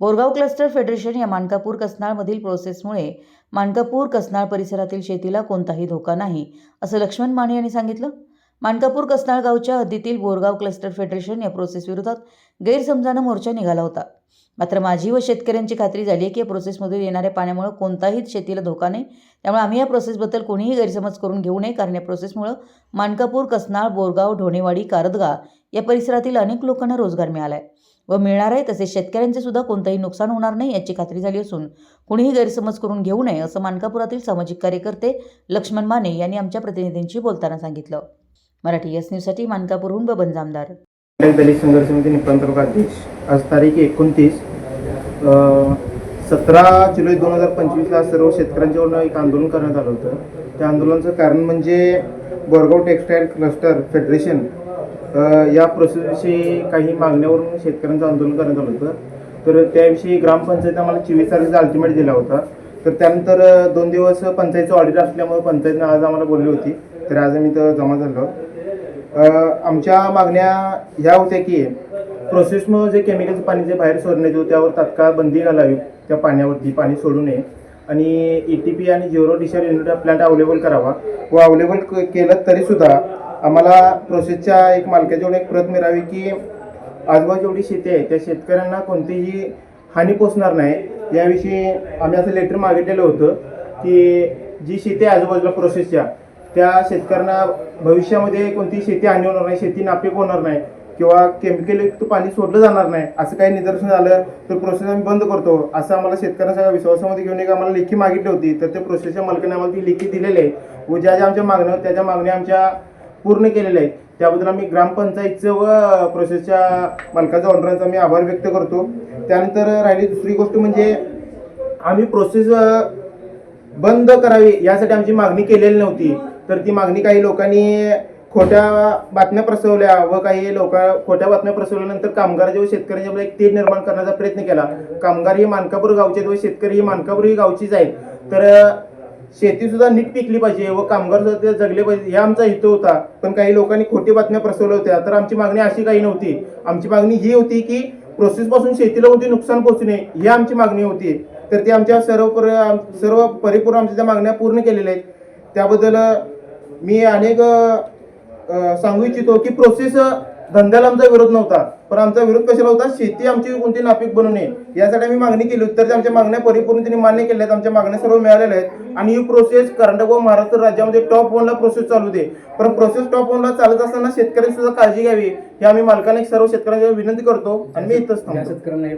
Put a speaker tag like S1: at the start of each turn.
S1: Borgaon cluster federation या मानकापूर कसनाळमधील प्रोसेसमुळे मानकापूर कसनाळ परिसरातील शेतीला कोणताही धोका नाही असं लक्ष्मण माने यांनी सांगितलं. मानकापूर कसनाळ गावच्या हद्दीतील बोरगाव क्लस्टर फेडरेशन या प्रोसेस विरोधात गैरसमजानं मोर्चा निघाला होता. मात्र माझी व शेतकऱ्यांची खात्री झाली आहे की या प्रोसेसमधून येणाऱ्या पाण्यामुळे कोणताही शेतीला धोका नाही. त्यामुळे आम्ही या प्रोसेसबद्दल कोणीही गैरसमज करून घेऊ नये कारण या प्रोसेसमुळं मानकापूर कसनाळ बोरगाव ढोणेवाडी कारदगा या परिसरातील अनेक लोकांना रोजगार मिळाला आहे व मिळणार आहे तसेच शेतकऱ्यांचे सुद्धा कोणतंही नुकसान होणार नाही याची खात्री झाली असून कुणीही गैरसमज करून घेऊ नये असं मानकापुरातील सामाजिक कार्यकर्ते लक्ष्मण माने यांनी आमच्या प्रतिनिधींशी बोलताना सांगितलं. मराठी एस न्यूजसाठी मानकापूरहून बबन जामदार.
S2: दलित संघर्ष समिती निपाण तालुका अध्यक्ष आज तारीख एकोणतीस सतरा जुलै दोन हजार पंचवीसला सर्व शेतकऱ्यांच्यावरनं एक आंदोलन करण्यात आलं होतं. त्या आंदोलनाचं कारण म्हणजे बोरगाव टेक्स्टाईल क्लस्टर फेडरेशन या प्रोसेसविषयी काही मागण्यावरून शेतकऱ्यांचं आंदोलन करण्यात आलं होतं. तर त्याविषयी ग्रामपंचायत आम्हाला चोवीस तारखेचा अल्टिमेट दिला होता. तर त्यानंतर दोन दिवस पंचायतचं ऑडिट असल्यामुळे पंचायतनं आज आम्हाला बोलली होती. तर आज आम्ही तर जमा झालो आमच्या मागण्या ह्या होत्या की प्रोसेसमुळे जे केमिकलचं पाणी जे बाहेर सोडण्यात येतं त्यावर तात्काळ बंदी घालावी. त्या पाण्यावरती पाणी सोडू नये. आणि ई टी पी आणि zero discharge unit plant available करावा. व अवेलेबल केलं तरीसुद्धा आम्हाला प्रोसेसच्या एक मालकाजवळ एक प्रत मिळावी की आजूबाजू जेवढी शेती आहे त्या शेतकऱ्यांना कोणतीही हानी पोचणार नाही. याविषयी आम्ही असं लेटर मागितलेलं होतं की जी शेती आहे आजूबाजूला प्रोसेसच्या त्या शेतकऱ्यांना भविष्यामध्ये कोणती शेती हानी होणार नाही शेती नापीक होणार नाही. किंवा केमिकलयुक्त पाणी सोडलं जाणार नाही. असं काही निदर्शन आलं तर प्रोसेस आम्ही बंद करतो. असं आम्हाला शेतकऱ्यांच्या विश्वासामध्ये घेऊन एक आम्हाला लेखी मागितली होती. तर त्या प्रोसेसच्या मालकाने आम्हाला ती लेखी दिलेली आहे. व ज्या ज्या आमच्या मागण्या होत्या त्या त्या मागण्या आमच्या पूर्ण केलेल्या आहेत. त्याबद्दल आम्ही ग्रामपंचायतचं व प्रोसेसच्या मालकाचा ऑनरांचा आम्ही आभार व्यक्त करतो. त्यानंतर राहिली दुसरी गोष्ट म्हणजे आम्ही प्रोसेस बंद करावी यासाठी आमची मागणी केलेली नव्हती. तर ती मागणी काही लोकांनी खोट्या बातम्या पसरवल्या व काही लोक खोट्या बातम्या प्रसवल्यानंतर कामगाराच्या व शेतकऱ्यांच्या मध्ये एक तेढ निर्माण करण्याचा प्रयत्न केला कामगार ही मानकापूर गावचे आहेत व शेतकरी ही मानकापूर ही गावचीच आहेत तर शेती सुद्धा नीट पिकली पाहिजे व कामगार सुद्धा जगले पाहिजे हे आमचा हेतू होता. पण काही लोकांनी खोटी बातम्या पसरवल्या होत्या. तर आमची मागणी अशी काही नव्हती. आमची मागणी ही होती की प्रोसेस पासून शेतीला कोणती नुकसान पोहोचू नये ही आमची मागणी होती. तर ती आमच्या सर्व पर- सर्व परिपूर्ण आमच्या त्या मागण्या पूर्ण केलेल्या आहेत. त्याबद्दल मी अनेक सांगू इच्छितो की प्रोसेस धंद्याला आमचा विरोध नव्हता. पण आमचा विरोध कशाला होता? शेती आमची कोणती नापीक बनू नये. यासाठी आम्ही मागणी केली होती. तर आमच्या मागण्या परिपूर्ण त्यांनी मान्य केल्या आहेत. आमच्या मागण्या सर्व मिळालेल्या आहेत. आणि ही प्रोसेस कर्नाटक व महाराष्ट्र राज्यामध्ये टॉप वनला प्रोसेस चालू दे पण प्रोसेस टॉप वनला चालत असताना शेतकऱ्यांनी सुद्धा काळजी घ्यावी. हे आम्ही मालकाने सर्व शेतकऱ्यांना विनंती करतो. आणि मी इथंच थांबतो.
S3: शेतकऱ्यांना